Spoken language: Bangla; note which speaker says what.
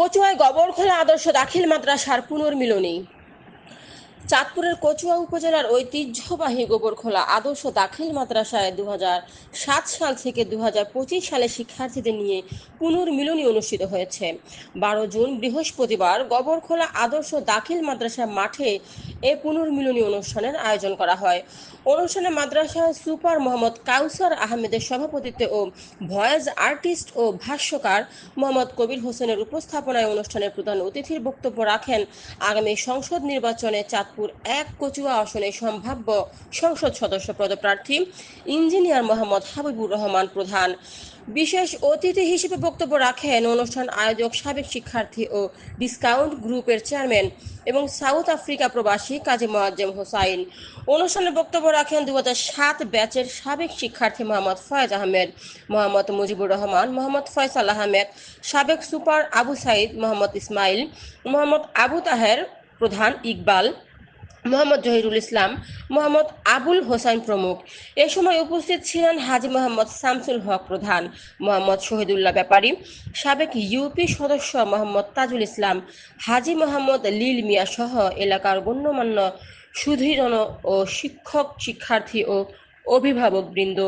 Speaker 1: কচুয়ায় গোবরখোলা আদর্শ দাখিল মাদ্রাসার পুনর্মিলনী। চাঁদপুরের কচুয়া উপজেলার ঐতিহ্যবাহী গোবরখোলা আদর্শ দাখিল মাদ্রাসায় দু সাত সাল থেকে দু পঁচিশ সালে শিক্ষার্থীদের নিয়ে পুনর্মিলনী অনুষ্ঠিত হয়েছে। বারো জুন বৃহস্পতিবার গোবরখোলা আদর্শ দাখিল মাদ্রাসা মাঠে এ পুনর্মিলনী অনুষ্ঠানের আয়োজন করা হয়। অনুষ্ঠানে মাদ্রাসা সুপার মোহাম্মদ কাউসার আহমেদের সভাপতিত্বে ও ভয়েস আর্টিস্ট ও ভাষ্যকার মোহাম্মদ কবির হোসেনের উপস্থাপনায় অনুষ্ঠানের প্রধান অতিথির বক্তব্য রাখেন। আগামী সংসদ নির্বাচনে চাঁদপুর এক কচুয়া আসনে সম্ভাব্য সংসদ সদস্য পদপ্রার্থী ইঞ্জিনিয়ার মোহাম্মদ হাবিবুর রহমান প্রধান। বিশেষ অতিথি হিসেবে বক্তব্য রাখেন অনুষ্ঠান আয়োজক সাবেক শিক্ষার্থী ও ডিসকাউন্ট গ্রুপের চেয়ারম্যান এবং সাউথ আফ্রিকা প্রবাসী কাজী মোয়াজ্জেম হোসাইন। অনুষ্ঠানে বক্তব্য রাখেন দু সাত ব্যাচের সাবেক শিক্ষার্থী মোহাম্মদ ফয়েজ আহমেদ, মোহাম্মদ মুজিবুর রহমান, মোহাম্মদ ফয়সাল আহমেদ, সাবেক সুপার আবু সাইদ মোহাম্মদ ইসমাইল, মোহাম্মদ আবু তাহের প্রধান ইকবাল মোহাম্মদ জহিরুল ইসলাম, মোহাম্মদ আবুল হোসাইন প্রমুখ। এ সময় উপস্থিত ছিলেন হাজি মোহাম্মদ শামসুল হক প্রধান, মোহাম্মদ শহীদুল্লাহ ব্যাপারী, সাবেক ইউপি সদস্য মোহাম্মদ তাজুল ইসলাম, হাজি মোহাম্মদ লীল মিয়া সহ এলাকার গণ্যমান্য সুধীরণ ও শিক্ষক, শিক্ষার্থী ও অভিভাবকবৃন্দ।